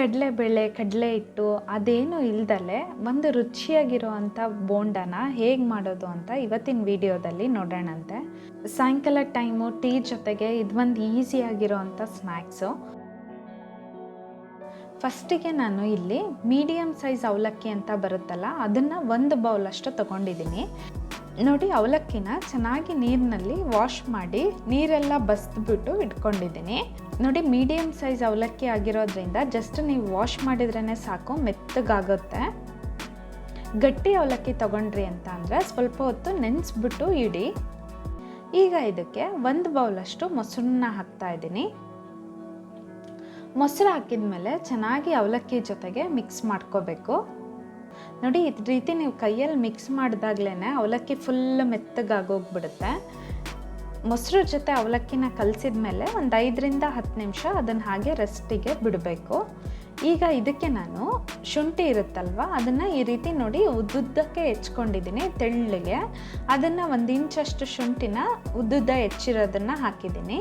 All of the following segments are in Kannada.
ಕಡಲೆಬೇಳೆ ಕಡಲೆ ಹಿಟ್ಟು ಅದೇನು ಇಲ್ದಲೆ ಒಂದು ರುಚಿಯಾಗಿರೋ ಅಂಥ ಬೋಂಡನ ಹೇಗೆ ಮಾಡೋದು ಅಂತ ಇವತ್ತಿನ ವಿಡಿಯೋದಲ್ಲಿ ನೋಡೋಣಂತೆ. ಸಾಯಂಕಾಲ ಟೈಮು ಟೀ ಜೊತೆಗೆ ಇದು ಒಂದು ಈಸಿಯಾಗಿರೋ ಅಂಥ ಸ್ನ್ಯಾಕ್ಸು ಫಸ್ಟಿಗೆ ನಾನು ಇಲ್ಲಿ ಮೀಡಿಯಮ್ ಸೈಜ್ ಅವಲಕ್ಕಿ ಅಂತ ಬರುತ್ತಲ್ಲ, ಅದನ್ನು ಒಂದು ಬೌಲಷ್ಟು ತೊಗೊಂಡಿದ್ದೀನಿ. ನೋಡಿ ಅವಲಕ್ಕಿನ ಚೆನ್ನಾಗಿ ನೀರಿನಲ್ಲಿ ವಾಶ್ ಮಾಡಿ ನೀರೆಲ್ಲ ಬಸ್ದ್ಬಿಟ್ಟು ಇಟ್ಕೊಂಡಿದ್ದೀನಿ. ನೋಡಿ ಮೀಡಿಯಮ್ ಸೈಜ್ ಅವಲಕ್ಕಿ ಆಗಿರೋದ್ರಿಂದ ಜಸ್ಟ್ ನೀವು ವಾಶ್ ಮಾಡಿದ್ರೇ ಸಾಕು, ಮೆತ್ತಗಾಗುತ್ತೆ. ಗಟ್ಟಿ ಅವಲಕ್ಕಿ ತಗೊಂಡ್ರಿ ಅಂತ ಅಂದರೆ ಸ್ವಲ್ಪ ಹೊತ್ತು ನೆನೆಸ್ಬಿಟ್ಟು ಇಡಿ. ಈಗ ಇದಕ್ಕೆ ಒಂದು ಬೌಲಷ್ಟು ಮೊಸರನ್ನ ಹಾಕ್ತಾ ಇದ್ದೀನಿ. ಮೊಸರು ಹಾಕಿದ್ಮೇಲೆ ಚೆನ್ನಾಗಿ ಅವಲಕ್ಕಿ ಜೊತೆಗೆ ಮಿಕ್ಸ್ ಮಾಡ್ಕೋಬೇಕು. ನೋಡಿ, ಈ ರೀತಿ ನೀವು ಕೈಯಲ್ಲಿ ಮಿಕ್ಸ್ ಮಾಡಿದಾಗ್ಲೇ ಅವಲಕ್ಕಿ ಫುಲ್ ಮೆತ್ತಗಾಗೋಗ್ಬಿಡುತ್ತೆ. ಮೊಸರು ಜೊತೆ ಅವಲಕ್ಕಿನ ಕಲಸಿದ ಮೇಲೆ ಒಂದು ಐದರಿಂದ ಹತ್ತು ನಿಮಿಷ ಅದನ್ನು ಹಾಗೆ ರೆಸ್ಟಿಗೆ ಬಿಡಬೇಕು. ಈಗ ಇದಕ್ಕೆ ನಾನು ಶುಂಠಿ ಇರುತ್ತಲ್ವ, ಅದನ್ನು ಈ ರೀತಿ ನೋಡಿ ಉದ್ದುದ್ದಕ್ಕೆ ಹೆಚ್ಕೊಂಡಿದ್ದೀನಿ ತೆಳ್ಳಗೆ. ಅದನ್ನು ಒಂದು ಇಂಚಷ್ಟು ಶುಂಠಿನ ಉದ್ದುದ್ದ ಹೆಚ್ಚಿರೋದನ್ನು ಹಾಕಿದ್ದೀನಿ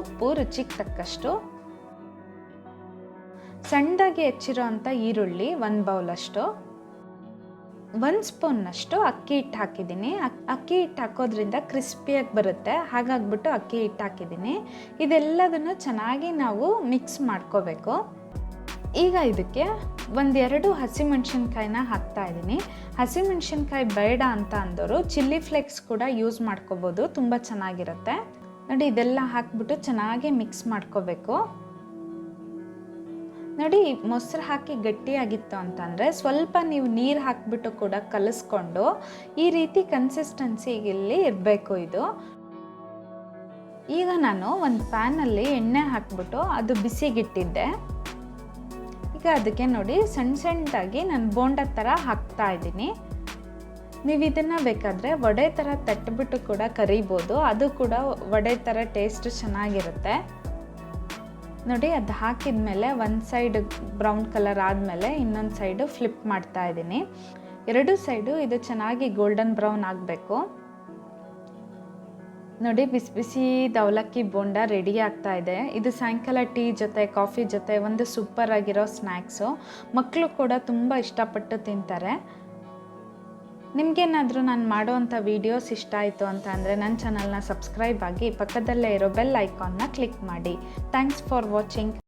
ಉಪ್ಪು ರುಚಿಗೆ ತಕ್ಕಷ್ಟು. ಸಣ್ಣದಾಗಿ ಹೆಚ್ಚಿರೋ ಅಂಥ ಈರುಳ್ಳಿ ಒಂದು ಬೌಲಷ್ಟು ಒಂದು ಸ್ಪೂನ್ನಷ್ಟು ಅಕ್ಕಿ ಹಿಟ್ಟು ಹಾಕಿದ್ದೀನಿ. ಅಕ್ ಅಕ್ಕಿ ಹಿಟ್ಟು ಹಾಕೋದ್ರಿಂದ ಕ್ರಿಸ್ಪಿಯಾಗಿ ಬರುತ್ತೆ. ಹಾಗಾಗ್ಬಿಟ್ಟು ಅಕ್ಕಿ ಹಿಟ್ಟು ಹಾಕಿದ್ದೀನಿ. ಇದೆಲ್ಲದನ್ನು ಚೆನ್ನಾಗಿ ನಾವು ಮಿಕ್ಸ್ ಮಾಡ್ಕೋಬೇಕು. ಈಗ ಇದಕ್ಕೆ ಒಂದೆರಡು ಹಸಿಮೆಣ್ಸಿನ್ಕಾಯಿನ ಹಾಕ್ತಾ ಇದ್ದೀನಿ. ಹಸಿಮೆಣ್ಸಿನ್ಕಾಯಿ ಬೇಡ ಅಂತ ಅಂದವರು ಚಿಲ್ಲಿ ಫ್ಲೇಕ್ಸ್ ಕೂಡ ಯೂಸ್ ಮಾಡ್ಕೋಬೋದು. ತುಂಬ ಚೆನ್ನಾಗಿರುತ್ತೆ. ನೋಡಿ, ಇದೆಲ್ಲ ಹಾಕ್ಬಿಟ್ಟು ಚೆನ್ನಾಗಿ ಮಿಕ್ಸ್ ಮಾಡ್ಕೋಬೇಕು. ನೋಡಿ, ಮೊಸರು ಹಾಕಿ ಗಟ್ಟಿಯಾಗಿತ್ತು ಅಂತಂದರೆ ಸ್ವಲ್ಪ ನೀವು ನೀರು ಹಾಕಿಬಿಟ್ಟು ಕೂಡ ಕಲಿಸ್ಕೊಂಡು ಈ ರೀತಿ ಕನ್ಸಿಸ್ಟೆನ್ಸಿಗಿಲ್ಲಿ ಇರಬೇಕು ಇದು. ಈಗ ನಾನು ಒಂದು ಪ್ಯಾನಲ್ಲಿ ಎಣ್ಣೆ ಹಾಕಿಬಿಟ್ಟು ಅದು ಬಿಸಿಗಿಟ್ಟಿದ್ದೆ. ಈಗ ಅದಕ್ಕೆ ನೋಡಿ ಸಣ್ಣ ಸಣ್ಣದಾಗಿ ನಾನು ಬೋಂಡ ಥರ ಹಾಕ್ತಾ ಇದ್ದೀನಿ. ನೀವು ಇದನ್ನು ಬೇಕಾದರೆ ವಡೆ ಥರ ತಟ್ಟಿಬಿಟ್ಟು ಕೂಡ ಕರಿಬೋದು. ಅದು ಕೂಡ ವಡೆ ಥರ ಟೇಸ್ಟ್ ಚೆನ್ನಾಗಿರುತ್ತೆ. ನೋಡಿ, ಅದು ಹಾಕಿದ ಮೇಲೆ ಒಂದು ಸೈಡ್ ಬ್ರೌನ್ ಕಲರ್ ಆದಮೇಲೆ ಇನ್ನೊಂದು ಸೈಡು ಫ್ಲಿಪ್ ಮಾಡ್ತಾ ಇದ್ದೀನಿ. ಎರಡು ಸೈಡು ಇದು ಚೆನ್ನಾಗಿ ಗೋಲ್ಡನ್ ಬ್ರೌನ್ ಆಗಬೇಕು. ನೋಡಿ, ಬಿಸಿ ಬಿಸಿ ದವಲಕ್ಕಿ ಬೋಂಡ ರೆಡಿ ಆಗ್ತಾ ಇದೆ. ಇದು ಸಾಯಂಕಾಲ ಟೀ ಜೊತೆ, ಕಾಫಿ ಜೊತೆ, ಒಂದು ಸೂಪರ್ ಆಗಿರೋ ಸ್ನ್ಯಾಕ್ಸು ಮಕ್ಕಳು ಕೂಡ ತುಂಬ ಇಷ್ಟಪಟ್ಟು ತಿಂತಾರೆ. ನಿಮಗೇನಾದರೂ ನಾನು ಮಾಡುವಂಥ ವೀಡಿಯೋಸ್ ಇಷ್ಟ ಆಯಿತು ಅಂತ ಅಂದರೆ ನನ್ನ ಚಾನಲ್ನ ಸಬ್ಸ್ಕ್ರೈಬ್ ಆಗಿ ಪಕ್ಕದಲ್ಲೇ ಇರೋ ಬೆಲ್ ಐಕಾನ್ನ ಕ್ಲಿಕ್ ಮಾಡಿ. Thanks for watching